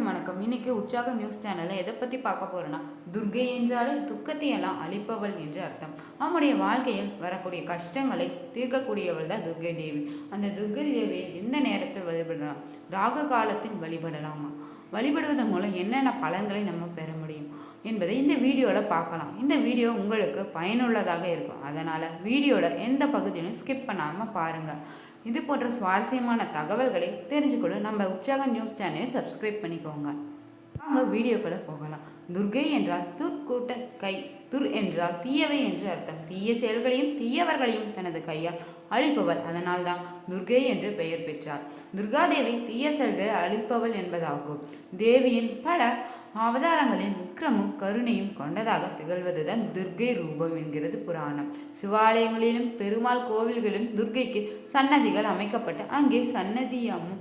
அனைவருக்கும் வணக்கம். இன்னைக்கு உற்சாக நியூஸ் சேனலில் எதை பற்றி பார்க்க போறோம்னா துர்கை என்றாலே துக்கத்தை எல்லாம் அழிப்பவள் என்று அர்த்தம். நம்முடைய வாழ்க்கையில் வரக்கூடிய கஷ்டங்களை தீர்க்கக்கூடியவள் தான் துர்கை தேவி. அந்த துர்கை தேவியை எந்த நேரத்தில் வழிபடலாம்? ராக காலத்தில் வழிபடலாமா? வழிபடுவதன் மூலம் என்னென்ன பலன்களை நம்ம பெற முடியும் என்பதை இந்த வீடியோவில் பார்க்கலாம். இந்த வீடியோ உங்களுக்கு பயனுள்ளதாக இருக்கும். அதனால் வீடியோவில் எந்த பகுதியிலும் ஸ்கிப் பண்ணாமல் பாருங்கள் இது போன்ற சுவாரஸ்யமான தகவல்களை தெரிஞ்சுக்கொள்ள நம்ம உற்சாக நியூஸ் சேனலை சப்ஸ்கிரைப் பண்ணிக்கோங்க. வாங்க வீடியோக்குள்ள போகலாம். துர்கை என்றால் துர்க்கூட்ட கை துர் என்றால் தீயவை என்று அர்த்தம். தீய செயல்களையும் தீயவர்களையும் தனது கையால் அழிப்பவள் அதனால்தான் துர்கை என்று பெயர் பெற்றார். துர்காதேவி தீய செயல்களை அழிப்பவள் என்பதாகும். தேவியின் பல அவதாரங்களின் விக்ரமும் கருணையும் கொண்டதாக திகழ்வதுதான் துர்கை ரூபம் என்கிறது புராணம். சிவாலயங்களிலும் பெருமாள் கோவில்களிலும் துர்கைக்கு சன்னதிகள் அமைக்கப்பட்டு அங்கே சன்னதியமும்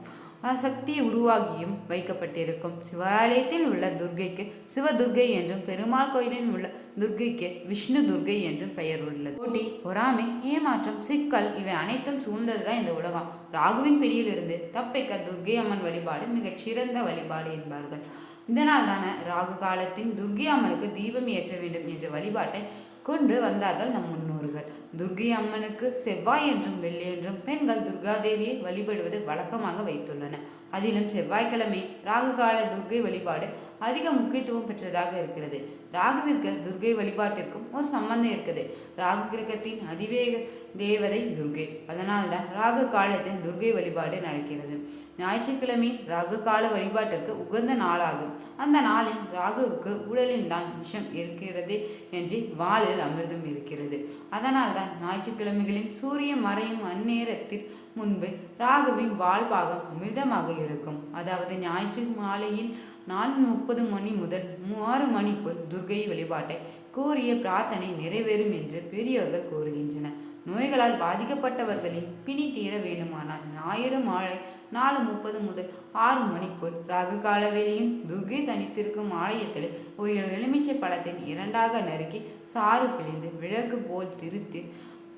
சக்தியை உருவாகியும் வைக்கப்பட்டிருக்கும். சிவாலயத்தில் உள்ள துர்கைக்கு சிவதுர்கை என்றும் பெருமாள் கோயிலில் உள்ள துர்கைக்கு விஷ்ணு துர்கை என்றும் பெயர் உள்ளது. போட்டி பொறாமை ஏமாற்றம் சிக்கல் இவை அனைத்தும் சூழ்ந்ததுதான் இந்த உலகம். ராகுவின் பிடியிலிருந்து தப்பிக்க துர்கை அம்மன் வழிபாடு மிகச் சிறந்த வழிபாடு என்பார்கள். இதனால் தான ராகு காலத்தின் துர்கி அம்மனுக்கு தீபம் ஏற்ற வேண்டும் என்ற வழிபாட்டை கொண்டு வந்தார்கள் நம் முன்னோர்கள். துர்கி அம்மனுக்கு செவ்வாய் என்றும் வெள்ளி என்றும் பெண்கள் துர்காதேவியை வழிபடுவது வழக்கமாக வைத்துள்ளன. அதிலும் செவ்வாய்க்கிழமை ராகு கால துர்கை வழிபாடு அதிக முக்கியத்துவம் பெற்றதாக இருக்கிறது. ராகுவிற்கு துர்கை வழிபாட்டிற்கும் ஒரு சம்பந்தம் இருக்குது. ராகு கிரகத்தின் அதிவேக தேவதை துர்கை. அதனால்தான் ராகு காலத்தின் துர்கை வழிபாடு நடக்கிறது. ஞாயிற்றுக்கிழமை ராகு கால வழிபாட்டிற்கு உகந்த நாளாகும். அந்த நாளில் ராகுவுக்கு உடலில் தான் விஷம் இருக்கிறது என்று வாளில் அமிர்தம் இருக்கிறது. அதனால் தான் ஞாயிற்றுக்கிழமைகளில் சூரிய மறையும் அந்நேரத்தில் முன்பு ராகுவின் வாழ்பாகம் அமிர்தமாக இருக்கும். அதாவது ஞாயிற்று மாலையின் நான்கு முப்பது மணி முதல் ஆறு மணிக்குள் துர்கை வழிபாட்டை கூறிய பிரார்த்தனை நிறைவேறும் என்று பெரியோர்கள் கூறுகின்றனர். நோய்களால் பாதிக்கப்பட்டவர்களின் பிணி தீர வேண்டுமானால் ஞாயிறு மாலை நாலு முப்பது முதல் ஆறு மணிக்குள் ராகு கால வேளையும் துர்கை தனித்திருக்கும் ஆலயத்தில் ஒரு எலுமிச்சை பழத்தின் இரண்டாக நறுக்கி சாறு பிழிந்து விளக்கு போல் திருத்தி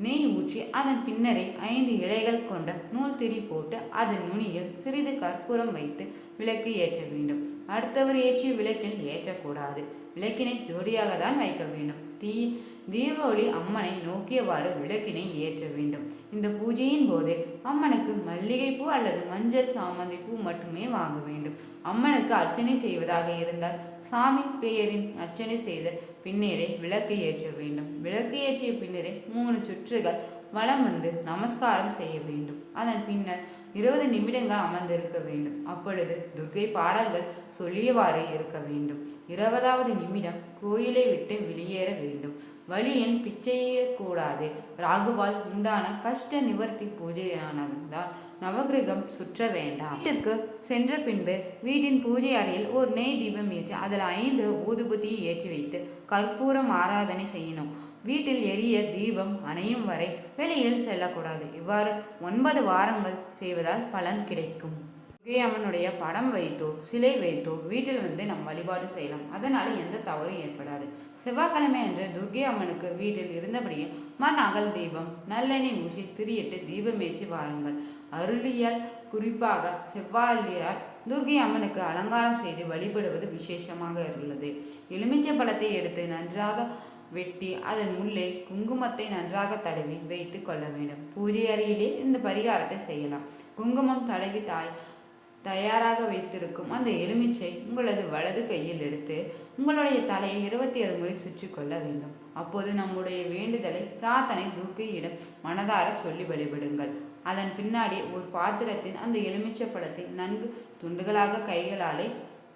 நெய் ஊற்றி அதன் பின்னரே ஐந்து இலைகள் கொண்ட நூல் திரி போட்டு அதன் நுனியில் சிறிது கற்பூரம் வைத்து விளக்கு ஏற்ற வேண்டும். அடுத்தவர் ஏற்றிய விளக்கில் ஏற்றக்கூடாது. விளக்கினை ஜோடியாக தான் வைக்க வேண்டும். தீ தீபாவளி அம்மனை நோக்கியவாறு விளக்கினை ஏற்ற வேண்டும். இந்த பூஜையின் போது அம்மனுக்கு மல்லிகை பூ அல்லது மஞ்சள் சாமந்தி பூ மட்டுமே வாங்க வேண்டும். அம்மனுக்கு அர்ச்சனை செய்வதாக இருந்தால் சாமி பெயரின் அர்ச்சனை செய்த பின்னரே விளக்கு ஏற்ற வேண்டும். விளக்கு ஏற்றிய பின்னரே மூணு சுற்றுகள் வலம் வந்து நமஸ்காரம் செய்ய வேண்டும். அதன் பின்னர் இருபது நிமிடங்கள் அமர்ந்திருக்க வேண்டும். அப்பொழுது துர்கை பாடல்கள் சொல்லியவாறு இருக்க வேண்டும். இருபதாவது நிமிடம் கோயிலை விட்டு வெளியேற வேண்டும். வழியின் பிச்சையிடக்கூடாது. ராகுவால் உண்டான கஷ்ட நிவர்த்தி பூஜையானதால் நவகிரகம் சுற்ற வேண்டாம். வீட்டிற்கு சென்ற பின்பு வீட்டின் பூஜை அறையில் ஒரு நெய் தீபம் ஏற்றி அதில் ஐந்து ஊதுபத்தியை ஏற்றி வைத்து கற்பூரம் ஆராதனை செய்யணும் வீட்டில் எரிய தீபம் அணையும் வரை வெளியில் செல்லக்கூடாது. இவ்வாறு ஒன்பது வாரங்கள் செய்வதால் பலன் கிடைக்கும். குகையம்மனுடைய அம்மனுடைய படம் வைத்தோ சிலை வைத்தோ வீட்டில் வந்து நம் வழிபாடு செய்யலாம். அதனால் எந்த தவறும் ஏற்படாது. செவ்வாய்க்கிழமை அன்று துர்கை அம்மனுக்கு வீட்டில் இருந்தபடியே மண் அகல் தீபம் நல்லெண்ணெய் ஊசி திரியிட்டு தீபமேற்றி வாருங்கள். அருளியல் குறிப்பாக செவ்வாயிலால் துர்கை அம்மனுக்கு அலங்காரம் செய்து வழிபடுவது விசேஷமாக உள்ளது எலுமிச்சை பழத்தை எடுத்து நன்றாக வெட்டி அதன் உள்ளே குங்குமத்தை நன்றாக தடவி வைத்து கொள்ள வேண்டும். பூஜை அறையிலே இந்த பரிகாரத்தை செய்யலாம். குங்குமம் தடவி தாய் தயாராக வைத்திருக்கும் அந்த எலுமிச்சை உங்களது வலது கையில் எடுத்து உங்களுடைய தலையை இருபத்தி ஏழு முறை சுற்றி கொள்ள வேண்டும். அப்போது நம்முடைய வேண்டுதலை பிரார்த்தனை தூக்கியிடும் மனதார சொல்லி வழிபடுங்கள். அதன் பின்னாடி ஒரு பாத்திரத்தின் அந்த எலுமிச்சை பழத்தை நன்கு துண்டுகளாக கைகளாலே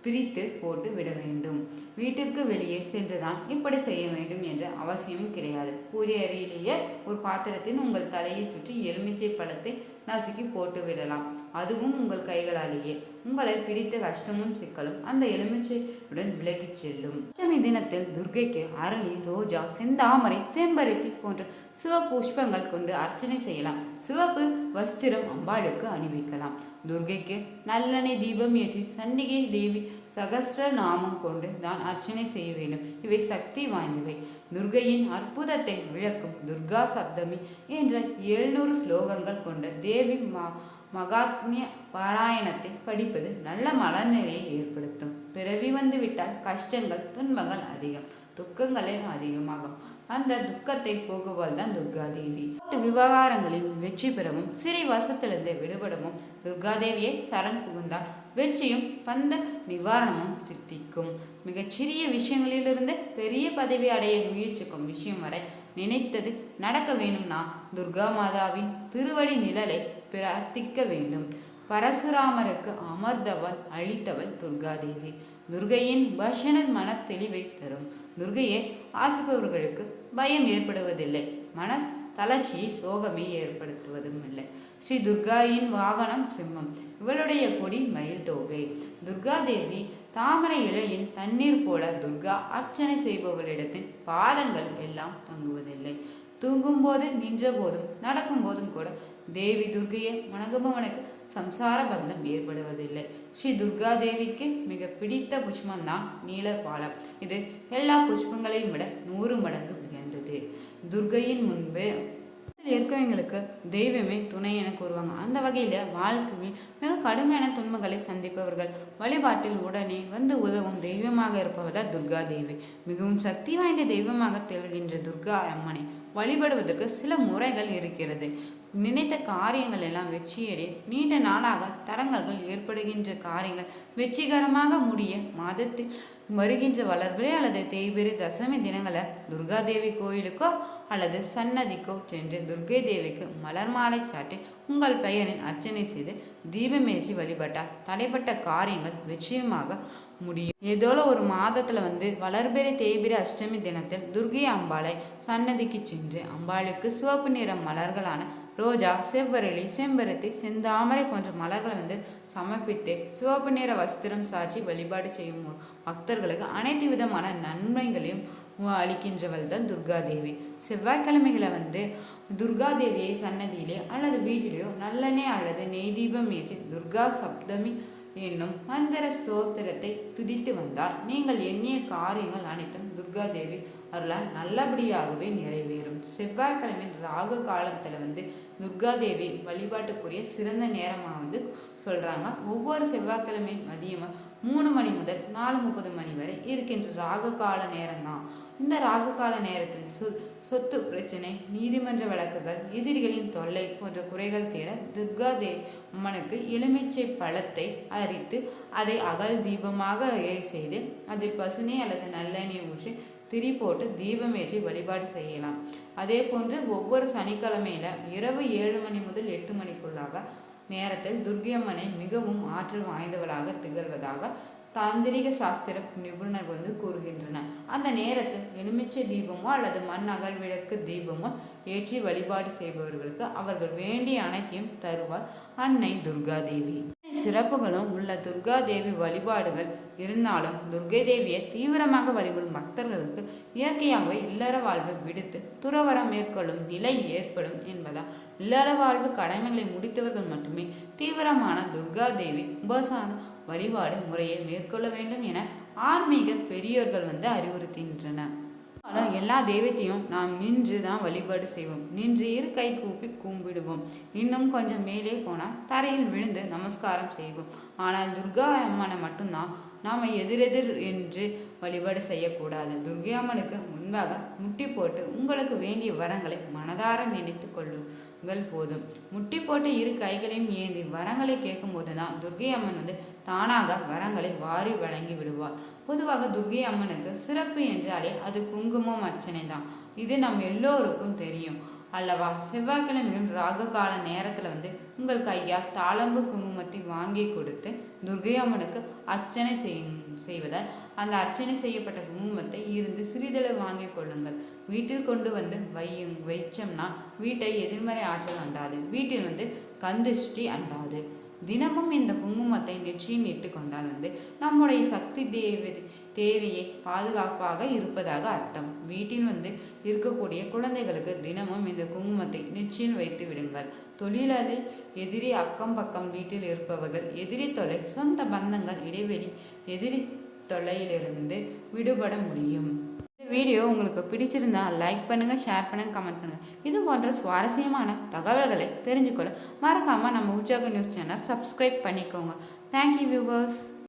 பிரித்து போட்டு விட வேண்டும். வீட்டிற்கு வெளியே சென்றுதான் இப்படி செய்ய வேண்டும் என்ற அவசியமும் கிடையாது. பூஜை அறையிலேயே ஒரு பாத்திரத்தின் உங்கள் தலையை சுற்றி எலுமிச்சை பழத்தை நசுக்கி போட்டு விடலாம். அதுவும் உங்கள் கைகளாலேயே. உங்களை பிடித்த கஷ்டமும் சிக்கலும் அந்த எலுமிச்சையுடன் விலகிச் செல்லும். அஷ்டமி தினத்தில் துர்கைக்கு அரளி ரோஜா செந்தாமரை செம்பருத்தி போன்ற சிவ புஷ்பங்கள் கொண்டு அர்ச்சனை செய்யலாம். சிவப்பு வஸ்திரம் அம்பாளுக்கு அணிவிக்கலாம். துர்கைக்கு நல்லெண்ணெய் தீபம் ஏற்றி சண்டிகை தேவி சகஸ்ர நாமம் கொண்டு தான் அர்ச்சனை செய்ய வேண்டும். இவை சக்தி வாய்ந்தவை. துர்கையின் அற்புதத்தை விளக்கும் துர்கா சப்தமி என்ற எழுநூறு ஸ்லோகங்கள் கொண்ட தேவி மா மகாத்மிய பாராயணத்தை படிப்பது நல்ல மனநிலையை ஏற்படுத்தும். பிறவி வந்து விட்டால் கஷ்டங்கள் துன்பங்கள் அதிகம் துக்கங்களே அதிகமாகும். அந்த துக்கத்தை போக்குவல் தான் துர்காதேவி விவகாரங்களில் வெற்றி பெறவும் சிறை வசத்திலிருந்து விடுபடவும் துர்காதேவியை சரண் புகுந்தால் வெற்றியும் பந்த நிவாரணமும் சித்திக்கும். மிகச்சிறிய விஷயங்களிலிருந்து பெரிய பதவி அடைய முயற்சிக்கும் விஷயம் வரை நினைத்தது நடக்க வேணும்னா துர்கா மாதாவின் திருவடி நிழலை பிரார்த்திக்க வேண்டும். பரசுராமருக்கு அமர்ந்தவள் அழித்தவள் துர்காதேவி. துர்கையின் வசன மன தெளிவை தரும். துர்கையை ஆசிப்பவர்களுக்கு பயம் ஏற்படுவதில்லை. மன தளர்ச்சி சோகமே ஏற்படுத்துவதும் இல்லை. ஸ்ரீ துர்காயின் வாகனம் சிம்மம். இவளுடைய கொடி மயில் தோகை. துர்காதேவி தாமரை இலையின் தண்ணீர் போல துர்கா அர்ச்சனை செய்பவளிடத்தின் பாதங்கள் எல்லாம் தங்குவதில்லை. தூங்கும் போது நின்ற போதும் நடக்கும் போதும் கூட தேவி துர்கையை வணங்குபவனுக்கு சம்சார பந்தம் ஏற்படுவதில்லை. ஸ்ரீ துர்கா தேவிக்கு மிக பிடித்த புஷ்பம்தான் நீலபாலம் இது எல்லா புஷ்பங்களையும் விட நூறு மடங்கு உயர்ந்தது. துர்கையின் முன்பு இருக்கவங்களுக்கு தெய்வமே துணை என கூறுவாங்க. அந்த வகையில் வாழ்க்கையில் மிக கடுமையான துன்பங்களை சந்திப்பவர்கள் வழிபாட்டில் உடனே வந்து உதவும் தெய்வமாக இருப்பவர்தான் துர்கா தேவி. மிகவும் சக்தி வாய்ந்த தெய்வமாக திகழ்கின்ற துர்கா அம்மனை வழிபடுவதற்கு சில முறைகள் இருக்கிறது. நினைத்த காரியங்கள் எல்லாம் வெற்றியடைய நீண்ட நாளாக தடங்கல்கள் ஏற்படுகின்ற காரியங்கள் வெற்றிகரமாக முடிய மாதத்தில் வருகின்ற வளர்பிறை அல்லது தேய்பிறை தசமி தினங்களை துர்காதேவி கோயிலுக்கோ அல்லது சன்னதிக்கோ சென்று துர்கை தேவிக்கு மலர் மாலை சாட்டி உங்கள் பெயரின் அர்ச்சனை செய்து தீபமேற்றி வழிபட்டால் தடைப்பட்ட காரியங்கள் வெற்றியமாக முடியும். ஏதோ ஒரு மாதத்துல வந்து வளர்பிறை தேய்பிறை அஷ்டமி தினத்தில் துர்கை அம்பாளை சன்னதிக்கு சென்று அம்பாளுக்கு சிவப்பு நிற மலர்களான ரோஜா செவ்வரளி செம்பருத்தி செந்தாமரை போன்ற மலர்களை வந்து சமர்ப்பித்து சிவப்பு நிற வஸ்திரம் சாட்சி வழிபாடு செய்யும் பக்தர்களுக்கு அனைத்து விதமான நன்மைகளையும் அளிக்கின்றவள் தான் துர்காதேவி. செவ்வாய்க்கிழமைகளை வந்து துர்காதேவியை சன்னதியிலே அல்லது வீட்டிலேயோ நல்லெண்ணெய் அல்லது நெய் தீபம் ஏற்றி துர்கா சப்தமி என்னும் மந்திர சோத்திரத்தை துதித்து வந்தால் நீங்கள் எண்ணிய காரியங்கள் அனைத்தும் துர்காதேவி அருளால் நல்லபடியாகவே நிறைவேறும். செவ்வாய்க்கிழமை ராகு காலத்தில் வந்து துர்காதேவி வழிபாட்டுக்குரிய சிறந்த நேரமாக வந்து சொல்கிறாங்க ஒவ்வொரு செவ்வாய்க்கிழமை மதியமாக மூணு மணி முதல் நாலு முப்பது மணி வரை இருக்கின்ற ராகு கால நேரம்தான். இந்த ராகு கால நேரத்தில் சு சொத்து பிரச்சனை நீதிமன்ற வழக்குகள் எதிரிகளின் தொல்லை போன்ற குறைகள் தீர துர்கா தே அம்மனுக்கு எலுமிச்சை பழத்தை அரித்து அதை அகல் தீபமாக செய்து அதில் பசுனை அல்லது நல்லெண்ணெய் ஊற்றி திரி போட்டு தீபமேற்றி வழிபாடு செய்யலாம். அதே போன்று ஒவ்வொரு சனிக்கிழமையில இரவு ஏழு மணி முதல் எட்டு மணிக்குள்ளாக நேரத்தில் துர்கியம்மனை மிகவும் ஆற்றல் வாய்ந்தவளாக திகழ்வதாக தாந்திரிக சாஸ்திர நிபுணர் வந்து கூறுகின்றன அந்த நேரத்தில் எலுமிச்சை தீபமோ அல்லது மண் அகல் விளக்கு தீபமோ ஏற்றி வழிபாடு செய்பவர்களுக்கு அவர்கள் வேண்டிய அனைத்தையும் தருவார் அன்னை துர்கா தேவி சிறப்புகளும் உள்ள துர்கா தேவி வழிபாடுகள் இருந்தாலும் துர்கை தேவியை தீவிரமாக வழிபடும் பக்தர்களுக்கு இயற்கையாகவே இல்லற வாழ்வு விடுத்து துறவரம் மேற்கொள்ளும் நிலை ஏற்படும் என்பதால் இல்லற வாழ்வு கடமைகளை முடித்தவர்கள் மட்டுமே தீவிரமான துர்கா தேவி உபசான வழிபாடு முறையை மேற்கொள்ள வேண்டும் என ஆன்மீக பெரியோர்கள் வந்து அறிவுறுத்துகின்றனர். எல்லா தெய்வத்தையும் நாம் நின்று தான் வழிபாடு செய்வோம். நின்று இரு கை கூப்பி கும்பிடுவோம். இன்னும் கொஞ்சம் மேலே போனால் தரையில் விழுந்து நமஸ்காரம் செய்வோம். ஆனால் துர்கா அம்மனை மட்டும்தான் நாம் எதிரெதிர் என்று வழிபாடு செய்யக்கூடாது. துர்கை அம்மனுக்கு முன்பாக முட்டி போட்டு உங்களுக்கு வேண்டிய வரங்களை மனதார நினைத்து கொள்ளுங்கள் போதும். முட்டி போட்டு இரு கைகளையும் ஏந்தி வரங்களை கேட்கும்போது தான் துர்கை அம்மன் வந்து தானாக வரங்களை வாரி வழங்கி விடுவார். பொதுவாக துர்கை அம்மனுக்கு சிறப்பு என்றாலே அது குங்குமம் அர்ச்சனை தான் இது நம் எல்லோருக்கும் தெரியும். அல்லவா? செவ்வாய்க்கிழமையும் ராகு கால நேரத்தில் வந்து உங்கள் கையால் தாளம்பு குங்குமத்தை வாங்கி கொடுத்து துர்கை அம்மனுக்கு அர்ச்சனை செய்வதால் அந்த அர்ச்சனை செய்யப்பட்ட குங்குமத்தை இருந்து சிறிதளவு வாங்கி கொள்ளுங்கள். வீட்டில் கொண்டு வந்து வையும் வைச்சோம்னா வீட்டை எதிர்மறை ஆற்றல் அண்டாது. வீட்டில் வந்து கந்திஷ்டி அண்டாது. தினமும் இந்த குங்குமத்தை நெற்றியில் இட்டு கொண்டால் வந்து நம்முடைய சக்தி தேவை தேவையை பாதுகாப்பாக இருப்பதாக அர்த்தம். வீட்டில் வந்து இருக்கக்கூடிய குழந்தைகளுக்கு தினமும் இந்த குங்குமத்தை நிச்சயம் வைத்து விடுங்கள். தொழிலாளி எதிரி அக்கம் பக்கம் வீட்டில் இருப்பவர்கள் எதிரி தொலை சொந்த பந்தங்கள் இடைவெளி எதிரி தொல்லையிலிருந்து விடுபட முடியும். இந்த வீடியோ உங்களுக்கு பிடிச்சிருந்தா லைக் பண்ணுங்கள் ஷேர் பண்ணுங்கள் கமெண்ட் பண்ணுங்கள் இது போன்ற சுவாரஸ்யமான தகவல்களை தெரிஞ்சுக்கொள்ள மறக்காமல் நம்ம உற்சாக நியூஸ் சேனல் சப்ஸ்கிரைப் பண்ணிக்கோங்க. Thank you viewers